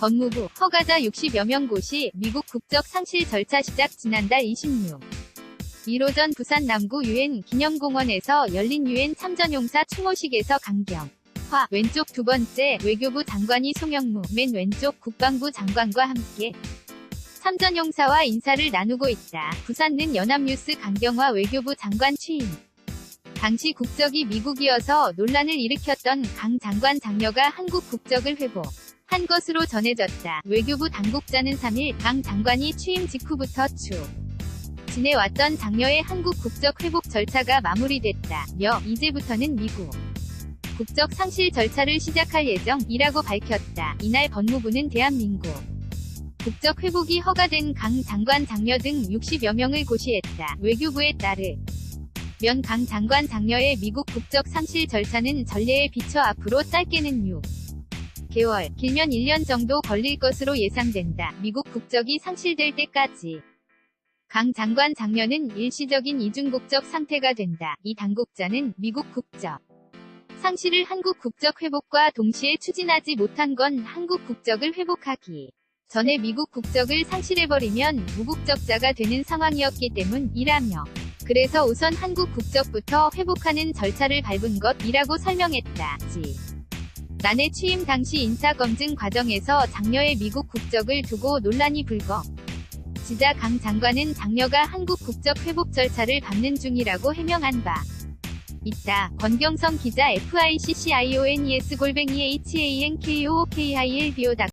법무부 허가자 60여 명 고시 미국 국적 상실 절차 시작 지난달 26. 1호 전 부산 남구 유엔 기념공원에서 열린 유엔 참전용사 추모식에서 강경. 화 왼쪽 두 번째 외교부 장관이 송영무 맨 왼쪽 국방부 장관과 함께 참전용사와 인사를 나누고 있다. 부산는 연합뉴스 강경화 외교부 장관 취임. 당시 국적이 미국이어서 논란을 일으켰던 강 장관 장녀가 한국 국적을 회복 한 것으로 전해졌다. 외교부 당국자는 3일 강 장관이 취임 직후부터 쭉 지내왔던 장녀의 한국 국적 회복 절차가 마무리됐다며 이제부터는 미국 국적 상실 절차를 시작할 예정이라고 밝혔다. 이날 법무부는 대한민국 국적 회복이 허가된 강 장관 장녀 등 60여 명을 고시했다. 외교부에 따르 면 강 장관 장녀의 미국 국적 상실 절차는 전례에 비춰 앞으로 짧게는 6 개월, 길면 1년 정도 걸릴 것으로 예상된다. 미국 국적이 상실될 때까지. 강 장관 장녀는 일시적인 이중국적 상태가 된다. 이 당국자는 미국 국적 상실을 한국 국적 회복과 동시에 추진하지 못한 건 한국 국적을 회복하기 전에 미국 국적을 상실해버리면 무국적자가 되는 상황이었기 때문이라며 그래서 우선 한국 국적부터 회복하는 절차를 밟은 것이라고 설명했다. 지. 난해 취임 당시 인사 검증 과정에서 장녀의 미국 국적을 두고 논란이 불거. 지자 강 장관은 장녀가 한국 국적 회복 절차를 밟는 중이라고 해명한 바 있다. 권경성 기자 FICCIONES 골뱅이 HANKOOKILBO